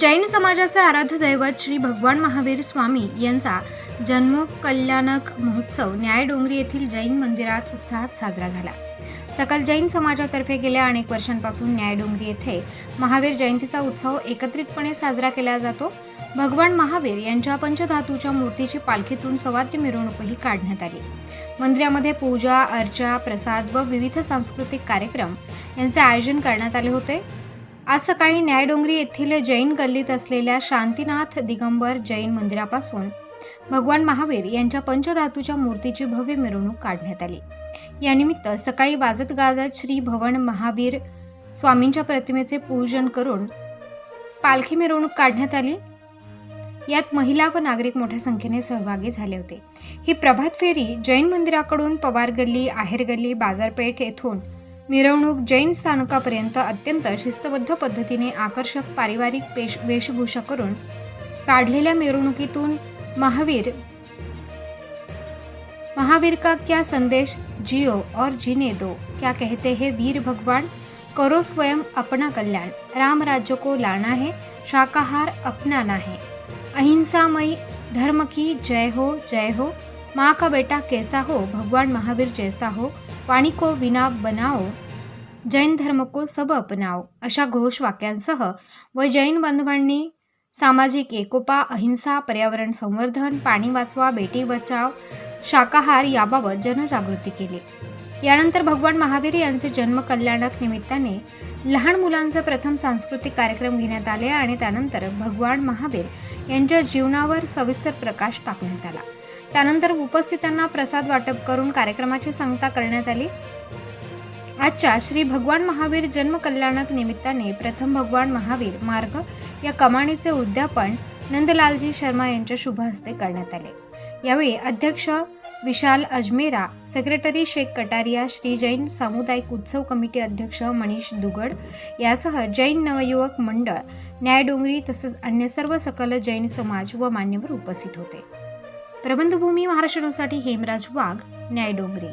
जैन समाजाचे आराध्य दैवत श्री भगवान महावीर स्वामी यांचा जन्मकल्याणक महोत्सव न्याय डोंगरी येथील जैन मंदिरात उत्साहात साजरा झाला. सकल जैन समाजातर्फे गेल्या अनेक वर्षांपासून न्याय डोंगरी येथे महावीर जयंतीचा उत्सव एकत्रितपणे साजरा केला जातो. भगवान महावीर यांच्या पंचधातूच्या मूर्तीची पालखीतून सवाद्य मिरवणूकही काढण्यात आली. मंदिरामध्ये पूजा अर्चा प्रसाद व विविध सांस्कृतिक कार्यक्रम यांचे आयोजन करण्यात आले होते. आज सकाळी न्यायडोंगरी येथील जैन गल्लीत असलेल्या शांतीनाथ दिगंबर जैन मंदिरापासून भगवान महावीर यांच्या पंचधातूच्या मूर्तीची भव्य मिरवणूक काढण्यात आली. यानिमित्त सकाळी वाजत गाजत श्री भवन महावीर स्वामींच्या प्रतिमेचे पूजन करून पालखी मिरवणूक काढण्यात आली. यात महिला व नागरिक मोठ्या संख्येने सहभागी झाले होते. ही प्रभात फेरी जैन मंदिराकडून पवार गल्ली आहेर गल्ली बाजारपेठ येथून मिरवणूक जैन स्थानकापर्यंत अत्यंत शिस्तबद्ध पद्धतीने आकर्षक पारिवारिक पेश वेशभूषा करून काढलेल्या मिरवणुकीतून महावीर महावीर का क्या संदेश जियो और जीने दो क्या कहते हैं वीर भगवान? करो स्वयं अपना कल्याण राम राज्य को लाना है शाकाहार अपनाना है। अहिंसामयी धर्म की जय हो जय हो। माँ का बेटा कैसा हो? भगवान महावीर जैसा हो? वाणी को विना बनाओ जैन धर्म को सब अपनाओ अशा घोषवाक्यांसह व जैन बांधवांनी सामाजिक एकोपा अहिंसा पर्यावरण संवर्धन पाणी वाचवा बेटी बचाव शाकाहार याबाबत जनजागृती केली. यानंतर भगवान महावीर यांचे जन्म कल्याणक निमित्ताने लहान मुलांचे प्रथम सांस्कृतिक कार्यक्रम घेण्यात आले आणि त्यानंतर भगवान महावीर यांच्या जीवनावर सविस्तर प्रकाश टाकण्यात आला. त्यानंतर उपस्थितांना प्रसाद वाटप करून कार्यक्रमाची सांगता करण्यात आली. आजच्या श्री भगवान महावीर जन्म कल्याणक निमित्ताने प्रथम भगवान महावीर मार्ग या कमाणीचे उद्यापन नंदलालजी शर्मा यांच्या शुभ हस्ते करण्यात आले. यावेळी अध्यक्ष विशाल अजमेरा सेक्रेटरी शेख कटारिया श्री जैन सामुदायिक उत्सव कमिटी अध्यक्ष मनीष दुगड यासह जैन नवयुवक मंडळ न्यायडोंगरी तसंच अन्य सर्व सकल जैन समाज व मान्यवर उपस्थित होते. प्रबंधभूमी महाराष्ट्र न्यूजसाठी हेमराज वाघ न्यायडोंगरी.